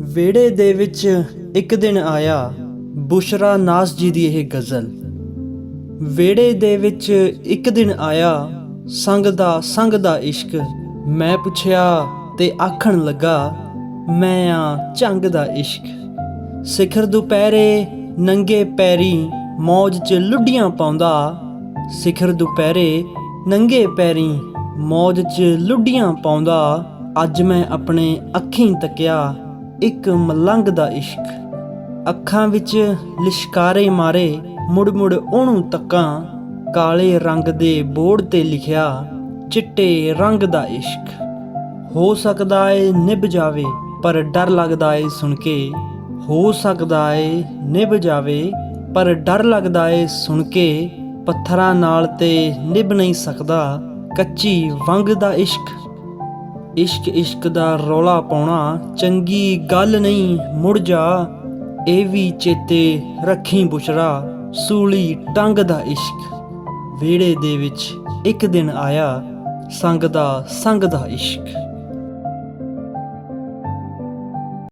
ਵਿਹੜੇ ਦੇ ਵਿੱਚ ਇੱਕ ਦਿਨ ਆਇਆ ਬੁਸ਼ਰਾ ਨਾਸ ਜੀ ਦੀ ਇਹ ਗਜ਼ਲ। ਵਿਹੜੇ ਦੇ ਵਿੱਚ ਇੱਕ ਦਿਨ ਆਇਆ ਸੰਗ ਦਾ ਸੰਗ ਦਾ ਇਸ਼ਕ। ਮੈਂ ਪੁੱਛਿਆ ਤੇ ਆਖਣ ਲੱਗਾ, ਮੈਂ ਆ ਝੰਗ ਦਾ ਇਸ਼ਕ। ਸਿਖਰ ਦੁਪਹਿਰੇ ਨੰਗੇ ਪੈਰੀ ਮੌਜ 'ਚ ਲੁੱਡੀਆਂ ਪਾਉਂਦਾ। ਸਿਖਰ ਦੁਪਹਿਰੇ ਨੰਗੇ ਪੈਰੀ ਮੌਜ 'ਚ ਲੁੱਡੀਆਂ ਪਾਉਂਦਾ। ਅੱਜ ਮੈਂ ਆਪਣੇ ਅੱਖੀਂ ਤੱਕਿਆ ਇੱਕ ਮਲੰਗ ਦਾ ਇਸ਼ਕ। ਅੱਖਾਂ ਵਿੱਚ ਲਿਸ਼ਕਾਰੇ ਮਾਰੇ ਮੁੜ ਮੁੜ ਉਹਨੂੰ ਤੱਕਾਂ ਕਾਲੇ ਰੰਗ ਦੇ ਬੋਰਡ ਤੇ ਲਿਖਿਆ, ਚਿੱਟੇ ਰੰਗ ਦਾ ਇਸ਼ਕ। ਹੋ ਸਕਦਾ ਏ ਨਿਭ ਜਾਵੇ, ਪਰ ਡਰ ਲੱਗਦਾ ਏ ਸੁਣ ਕੇ। ਹੋ ਸਕਦਾ ਏ ਨਿਭ ਜਾਵੇ, ਪਰ ਡਰ ਲੱਗਦਾ ਏ ਸੁਣ ਕੇ। ਪੱਥਰਾਂ ਨਾਲ ਤੇ ਨਿਭ ਨਹੀਂ ਸਕਦਾ, ਕੱਚੀ ਵੰਗ ਦਾ ਇਸ਼ਕ। ਇਸ਼ਕ ਇਸ਼ਕ ਦਾ ਰੌਲਾ ਪਾਉਣਾ ਚੰਗੀ ਗੱਲ ਨਹੀਂ ਮੁੜ ਜਾ, ਇਹ ਵੀ ਚੇਤੇ ਰੱਖੀ ਬੁਸ਼ਰਾ, ਸੂਲੀ ਟੰਗ ਦਾ ਇਸ਼ਕ। ਵਿਹੜੇ ਦੇ ਵਿੱਚ ਇੱਕ ਦਿਨ ਆਇਆ ਸੰਗ ਦਾ ਸੰਗ ਦਾ ਇਸ਼ਕ।